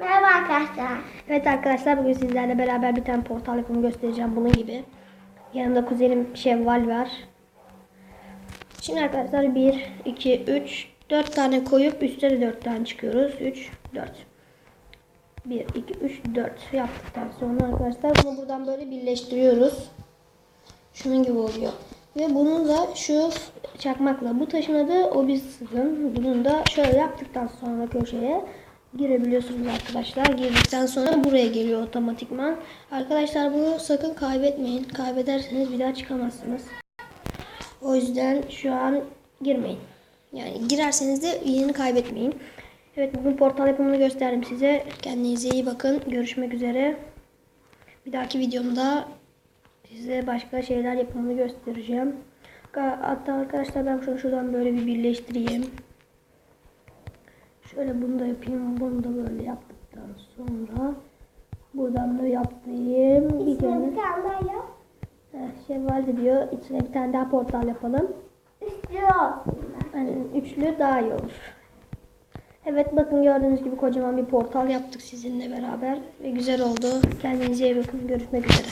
Merhaba arkadaşlar. Evet arkadaşlar bugün sizlerle beraber bir tane portal yapımı göstereceğim bunun gibi. Yanımda kuzenim Şevval var. Şimdi arkadaşlar 1, 2, 3, 4 tane koyup üstte de 4 tane çıkıyoruz. 3, 4. 1, 2, 3, 4 yaptıktan sonra arkadaşlar bunu buradan böyle birleştiriyoruz. Şunun gibi oluyor. Ve bunu da şu çakmakla bu taşın adı o bir sızın. Bunun da şöyle yaptıktan sonra köşeye girebiliyorsunuz arkadaşlar. Girdikten sonra buraya geliyor otomatikman. Arkadaşlar bunu sakın kaybetmeyin. Kaybederseniz bir daha çıkamazsınız. O yüzden şu an girmeyin. Yani girerseniz de yerini kaybetmeyin. Evet bugün portal yapımını gösterdim size. Kendinize iyi bakın. Görüşmek üzere. Bir dahaki videomda size başka şeyler yapımını göstereceğim. Hatta arkadaşlar ben şunu şuradan böyle bir birleştireyim. Şöyle bunu da yapayım. Bunu da böyle yaptıktan sonra buradan da yapayım. Bir İçine tane. bir tane daha yap. Heh, Şevval de diyor içine bir tane daha portal yapalım. Olsun. Yani üçlü daha iyi olur. Evet bakın gördüğünüz gibi kocaman bir portal yaptık sizinle beraber. Ve güzel oldu. Kendinize iyi bakın. Görüşmek üzere.